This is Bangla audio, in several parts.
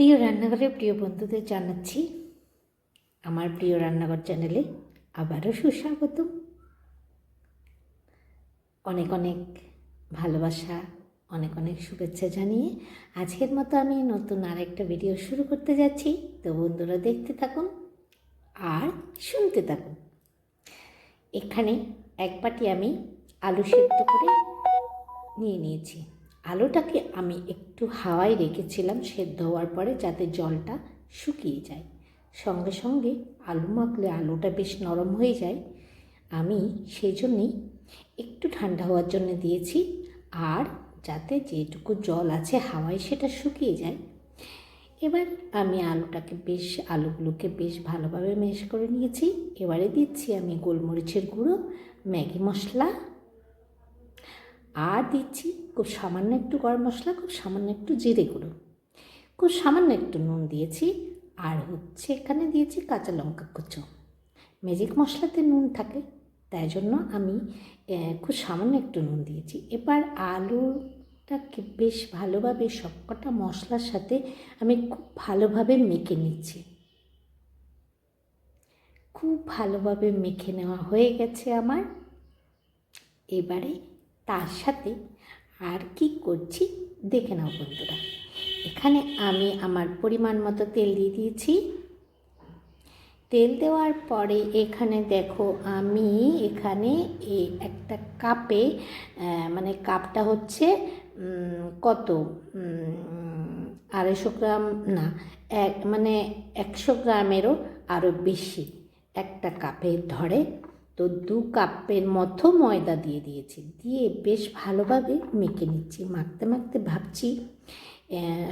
প্রিয় রান্নাঘরের প্রিয় বন্ধুদের জানাচ্ছি আমার প্রিয় রান্নাঘর চ্যানেলে আবারও সুস্বাগত অনেক অনেক ভালোবাসা, অনেক অনেক শুভেচ্ছা জানিয়ে আজকের মতো আমি নতুন আরেকটা ভিডিও শুরু করতে যাচ্ছি। তো বন্ধুরা দেখতে থাকুন আর শুনতে থাকুন। এখানে এক বাটি আমি আলু সেদ্ধ করে নিয়ে নিয়েছি। আলুটাকে আমি একটু হাওয়ায় রেখেছিলাম সেদ্ধ হওয়ার পরে যাতে জলটা শুকিয়ে যায়। সঙ্গে সঙ্গে আলু মাখলে আলুটা বেশ নরম হয়ে যায়। আমি সেই জন্যেই একটু ঠান্ডা হওয়ার জন্য দিয়েছি আর যাতে যেটুকু জল আছে হাওয়ায় সেটা শুকিয়ে যায়। এবার আমি আলুটাকে বেশ, আলুগুলোকে বেশ ভালোভাবে মেশ করে নিয়েছি। এবারে দিচ্ছি আমি গোলমরিচের গুঁড়ো, ম্যাগি মশলা আর দিচ্ছি, খুব সামান্য একটু গরম মশলা, খুব সামান্য একটু জিরে গুঁড়ো। খুব সামান্য একটু নুন দিয়েছি, আর হচ্ছে এখানে দিয়েছি কাঁচা লঙ্কা কুচো। ম্যাজিক মশলাতে নুন থাকে, তাই জন্য আমি খুব সামান্য একটু নুন দিয়েছি। এবার আলুটাকে বেশ ভালোভাবে সবকটা মশলার সাথে আমি খুব ভালোভাবে মেখে নিচ্ছি। খুব ভালোভাবে মেখে নেওয়া হয়ে গেছে আমার। এবারে তার সাথে আর কি করছি দেখে নাও বন্ধুরা। এখানে আমি আমার পরিমাণ মতো তেল দিয়ে দিয়েছি। তেল দেওয়ার পরে এখানে দেখো আমি এখানে এই একটা কাপে মানে কাপটা হচ্ছে কত? আড়াইশো গ্রাম, না, এক মানে একশো গ্রামেরও আরও বেশি একটা কাপে ধরে তো দু কাপের মতো ময়দা দিয়ে দিয়েছি। দিয়ে বেশ ভালোভাবে মেখে নিচ্ছি। মাখতে মাখতে ভাবছি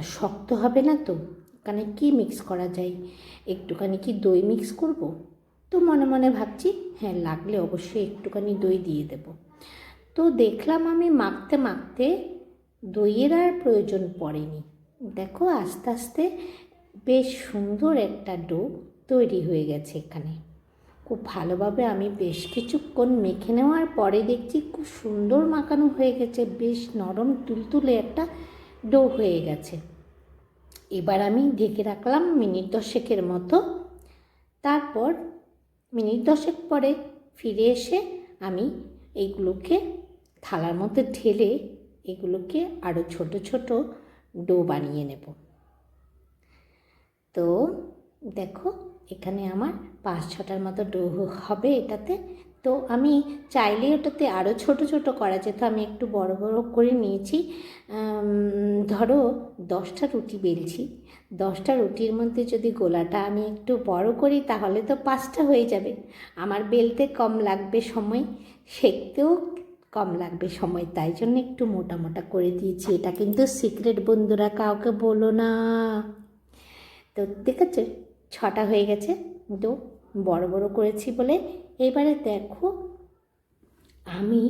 শক্ত হবে না তো? এখানে কি মিক্স করা যায়? একটুখানি কি দই মিক্স করব? তো মনে মনে ভাবছি হ্যাঁ লাগলে অবশ্যই একটুখানি দই দিয়ে দেব। তো দেখলাম আমি মাখতে মাখতে দইয়ের আর প্রয়োজন পড়েনি। দেখো, আস্তে আস্তে বেশ সুন্দর একটা ডো তৈরি হয়ে গেছে এখানে। খুব ভালোভাবে আমি বেশ কিছুক্ষণ মেখে নেওয়ার পরে দেখছি খুব সুন্দর মাখানো হয়ে গেছে, বেশ নরম তুলতুলে একটা ডো হয়ে গেছে। এবার আমি ঢেকে রাখলাম মিনিট দশেকের মতো। তারপর মিনিট দশেক পরে ফিরে এসে আমি এইগুলোকে থালার মধ্যে ঢেলে এগুলোকে আরও ছোট ছোট ডো বানিয়ে নেব। তো দেখো এখানে আমার পাঁচ ছটার মতো ডো হবে এটাতে। তো আমি চাইলে ওটাতে আরও ছোট ছোট করা যেত, আমি একটু বড় বড় করে নিয়েছি। ধরো দশটা রুটি বেলছি। দশটা রুটির মধ্যে যদি গোলাটা আমি একটু বড় করি তাহলে তো পাঁচটা হয়ে যাবে। আমার বেলতে কম লাগবে সময়, সেঁকতেও কম লাগবে সময়, তাই জন্য একটু মোটা মোটা করে দিয়েছি। এটা কিন্তু সিক্রেট, বন্ধুরা কাউকে বলো না। তো দেখেছ? ছটা হয়ে গেছে। তো বড় বড় করেছি বলে এবারে দেখো আমি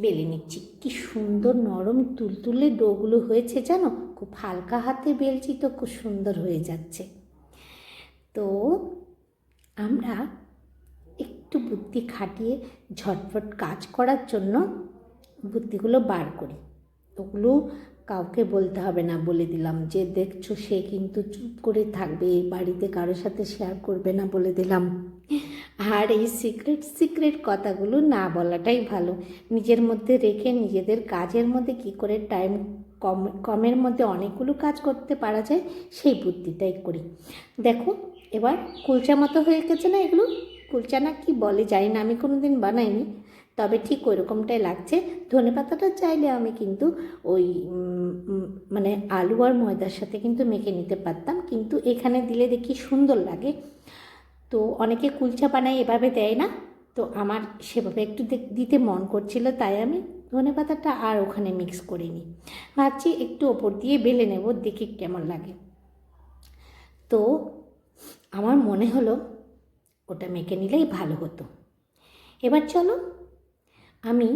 বেলে নিচ্ছি। কি সুন্দর নরম তুলতুলে ডোগুলো হয়েছে জানো? খুব হালকা হাতে বেলছি তো খুব সুন্দর হয়ে যাচ্ছে। তো আমরা একটু বুদ্ধি খাটিয়ে ঝটফট কাজ করার জন্য বুদ্ধিগুলো বার করি। ওগুলো কাউকে বলতে হবে না বলে দিলাম। যে দেখছ সে কিন্তু চুপ করে থাকবে বাড়িতে কারোর সাথে শেয়ার করবে না বলে দিলাম। আর এই সিক্রেট সিক্রেট কথাগুলো না বলাটাই ভালো। নিজের মধ্যে রেখে নিজেদের কাজের মধ্যে কি করে টাইম কম, কমের মধ্যে অনেকগুলো কাজ করতে পারা যায়, সেই বুদ্ধিটাই করি। দেখো, এবার কুলচা মতো হয়ে গেছে না এগুলো? কুলচা না কি বলে জানি না, আমি কোনো দিন বানাইনি, তবে ঠিক ওই রকমটাই লাগছে। ধনে পাতাটা চাইলে আমি কিন্তু ওই মানে আলু আর ময়দার সাথে কিন্তু মেখে নিতে পারতাম, কিন্তু এখানে দিলে দেখি সুন্দর লাগে। তো অনেকে কুলচা বানায় এভাবে দেয় না, তো আমার সেভাবে একটু দিতে মন করছিল, তাই আমি ধনে পাতাটা আর ওখানে মিক্স করিনি ভাবছি একটু ওপর দিয়ে বেলে নেব, দেখি কেমন লাগে। তো আমার মনে হলো ওটা মেখে নিলেই ভালো হতো। এবার চলো, আমি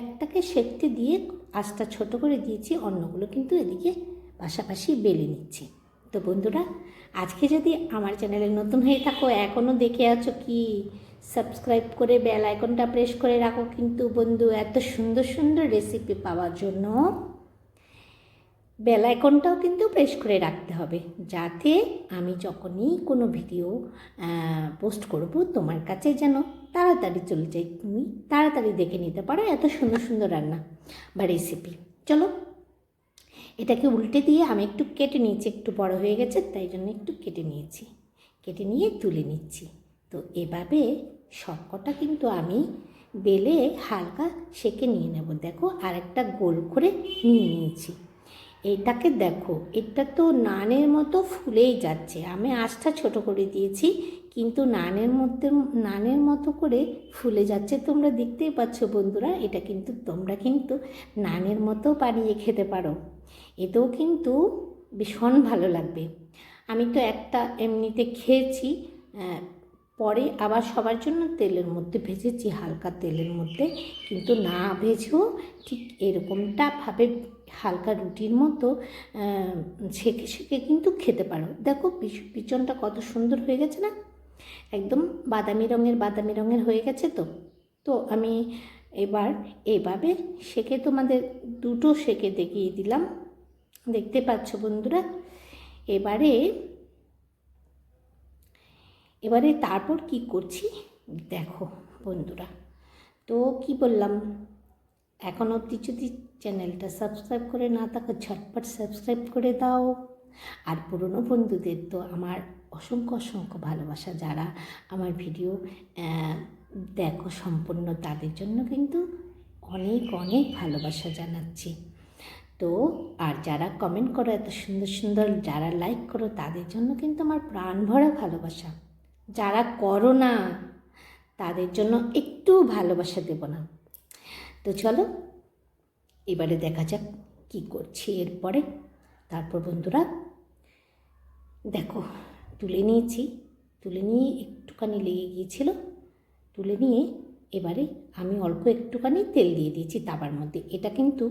একটাকে সেকতে দিয়ে আঁচটা ছোট করে দিয়েছি, অন্যগুলো কিন্তু এদিকে পাশাপাশি বেলে নিচ্ছি। তো বন্ধুরা, আজকে যদি আমার চ্যানেলে নতুন হয়ে থাকো এখনও দেখে আছো কি, সাবস্ক্রাইব করে বেল আইকনটা প্রেস করে রাখো। কিন্তু বন্ধু, এত সুন্দর সুন্দর রেসিপি পাওয়ার জন্য বেল আইকনটাও কিন্তু প্রেস করে রাখতে হবে যাতে আমি যখনই কোনো ভিডিও পোস্ট করব তোমার কাছে যেন তাড়াতাড়ি চলে যাই তুমি তাড়াতাড়ি দেখে নিতে পারো এত সুন্দর সুন্দর রান্না বা রেসিপি চলো, এটাকে উল্টে দিয়ে আমি একটু কেটে নিয়েছি, একটু বড় হয়ে গেছে, তাই জন্য একটু কেটে নিয়েছি। কেটে নিয়ে তুলে নিচ্ছি। তো এভাবে সবকটা কিন্তু আমি বেলে হালকা সেকে নিয়ে নেব। দেখো আরেকটা গোল করে নিয়ে নিয়েছি। এটাকে দেখো, এটা তো নানের মতো ফুলেই যাচ্ছে। আমি আঁচটা ছোট করে দিয়েছি, কিন্তু নানের মধ্যে, নানের মতো করে ফুলে যাচ্ছে। তোমরা দেখতেই পাচ্ছ বন্ধুরা, এটা কিন্তু তোমরা কিন্তু নানের মতো বানিয়ে খেতে পারো। এতেও কিন্তু ভীষণ ভালো লাগবে। আমি তো একটা এমনিতে খেয়েছি পরে আবার সবার জন্য তেলের মধ্যে ভেজেছি, হালকা তেলের মধ্যে। কিন্তু না ভেজেও ঠিক এরকমটা ভাবে হালকা রুটির মতো সেকে সেকে কিন্তু খেতে পারো। দেখো পিছ- পিছনটা কত সুন্দর হয়ে গেছে না? একদম বাদামি রঙের বাদামি রঙের হয়ে গেছে তো? তো আমি এবার, এভাবে সেকে তোমাদের দুটো সেকে দেখিয়ে দিলাম। দেখতে পাচ্ছ বন্ধুরা? এবারে এবারে তারপর কি করছি? দেখো বন্ধুরা। তো কি বললাম? এখন অবধি যদি চ্যানেলটা সাবস্ক্রাইব করে না থাকো, ঝটপট সাবস্ক্রাইব করে দাও। আর পুরনো বন্ধুদের তো আমার অসংখ্য অসংখ্য ভালোবাসা যারা আমার ভিডিও দেখো সম্পূর্ণ, তাদের জন্য কিন্তু অনেক অনেক ভালোবাসা জানাচ্ছি। তো আর যারা কমেন্ট করো এত সুন্দর সুন্দর, যারা লাইক করো, তাদের জন্য কিন্তু আমার প্রাণ ভরা ভালোবাসা। যারা করো না, তাদের জন্য একটু ভালোবাসা দেব না। তো চলো, এবারে দেখা যাক কী করছি এরপরে। তারপর বন্ধুরা, দেখো, তুলে নিয়েছি। তুলে নিয়ে একটুখানি লেগে গিয়েছিল। তুলে নিয়ে এবারে আমি অল্প একটুখানি তেল দিয়ে দিয়েছি তাবার মধ্যে। এটা কিন্তু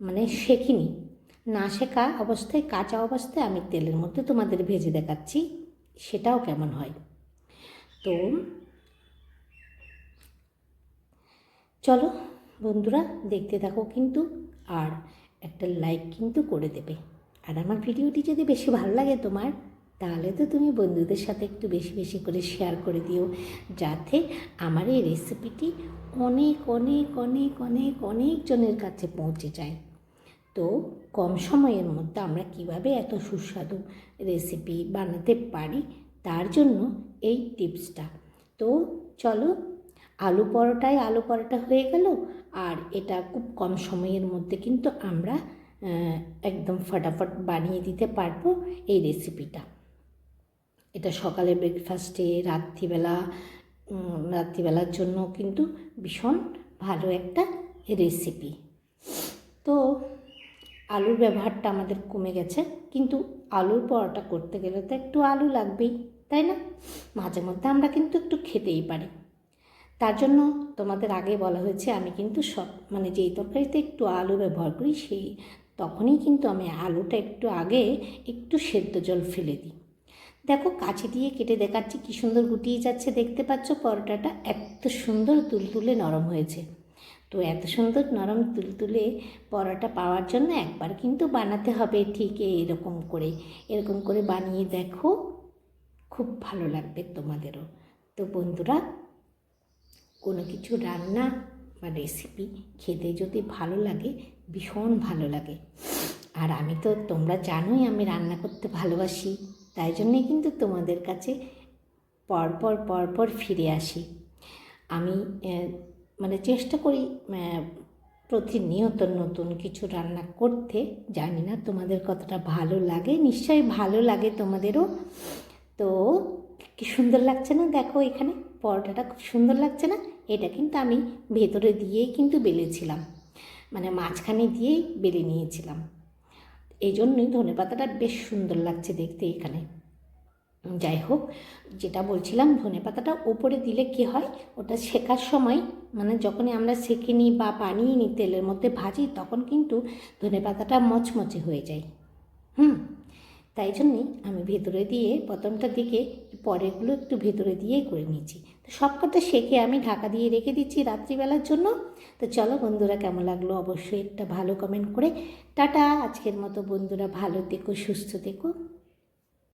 মানে শেখিনি। না শেখা অবস্থায়, কাঁচা অবস্থায় আমি তেলের মধ্যে তোমাদের ভেজে দেখাচ্ছি, সেটাও কেমন হয়। তো, চলো বন্ধুরা, দেখতে থাকো কিন্তু, আর একটা লাইক কিন্তু করে দেবে। আর আমার ভিডিওটি যদি বেশি ভালো লাগে তোমার, তাহলে তো তুমি বন্ধুদের সাথে একটু বেশি বেশি করে শেয়ার করে দিও, যাতে আমার এই রেসিপিটি অনেক অনেক অনেক অনেক অনেকজনের কাছে পৌঁছে যায়। তো কম সময়ের মধ্যে আমরা কীভাবে এত সুস্বাদু রেসিপি বানাতে পারি, তার জন্য এই টিপসটা তো চলো আলু পরোটায় আলু পরোটা হয়ে গেল। আর এটা খুব কম সময়ের মধ্যে কিন্তু আমরা একদম ফটাফট বানিয়ে দিতে পারব এই রেসিপিটা এটা সকালে ব্রেকফাস্টে রাত্রিবেলা রাত্রিবেলার জন্য কিন্তু ভীষণ ভালো একটা রেসিপি তো আলুর ব্যবহারটা আমাদের কমে গেছে, কিন্তু আলুর পরোটা করতে গেলে তো একটু আলু লাগবেই, তাই না? মাঝে মধ্যে আমরা কিন্তু একটু খেতেই পারি। তার জন্য তোমাদের আগে বলা হয়েছে, আমি কিন্তু সব মানে যেই তরকারিতে একটু আলু ব্যবহার করি, সেই তখনই কিন্তু আমি আলুটা একটু আগে একটু সেদ্ধ জল ফেলে দিই। দেখো কাছে দিয়ে কেটে দেখাচ্ছি, কী সুন্দর গুটিয়ে যাচ্ছে, দেখতে পাচ্ছ? পরোটাটা এত সুন্দর তুলতুলে নরম হয়েছে। তো এত সুন্দর নরম তুলতুলে পরোটা পাওয়ার জন্য একবার কিন্তু বানাতে হবে, ঠিক এরকম করে। এরকম করে বানিয়ে দেখো, খুব ভালো লাগবে তোমাদেরও। তো বন্ধুরা কোনো কিছু রান্না বা রেসিপি খেতে যদি ভালো লাগে, ভীষণ ভালো লাগে। আর আমি তো, তোমরা জানোই আমি রান্না করতে ভালোবাসি। তাই জন্যে কিন্তু তোমাদের কাছে পরপর পরপর ফিরে আসি। আমি মানে চেষ্টা করি প্রতিনিয়ত নতুন কিছু রান্না করতে। জানি না তোমাদের কতটা ভালো লাগে, নিশ্চয়ই ভালো লাগে তোমাদেরও। তো, কি সুন্দর লাগছে না? দেখো এখানে, পরোটাটা খুব সুন্দর লাগছে না? এটা কিন্তু আমি ভেতরে দিয়েই কিন্তু বেলেছিলাম। মানে মাঝখানে দিয়েই বেলে নিয়েছিলাম। এই জন্যই ধনে পাতাটা বেশ সুন্দর লাগছে দেখতে এখানে। যাই হোক, যেটা বলছিলাম, ধনে পাতাটা ওপরে দিলে কি হয়? ওটা শেখার সময় মানে যখনই আমরা সেঁকে নিই বা বানিয়ে নিই তেলের মধ্যে ভাজি, তখন কিন্তু ধনে পাতাটা মচমচে হয়ে যায়। হুম? তাই জন্যই আমি ভেতরে দিয়ে প্রথমটার দিকে, পরেরগুলো একটু ভেতরে দিয়েই করে নিয়েছি। সব কথা শেখে আমি ঢাকা দিয়ে রেখে দিচ্ছি রাত্রিবেলার জন্য। তো চলো বন্ধুরা, কেমন লাগল অবশ্যই একটা ভালো কমেন্ট করে। টাটা, আজকের মতো বন্ধুরা, ভালো থেকো, সুস্থ থেকো।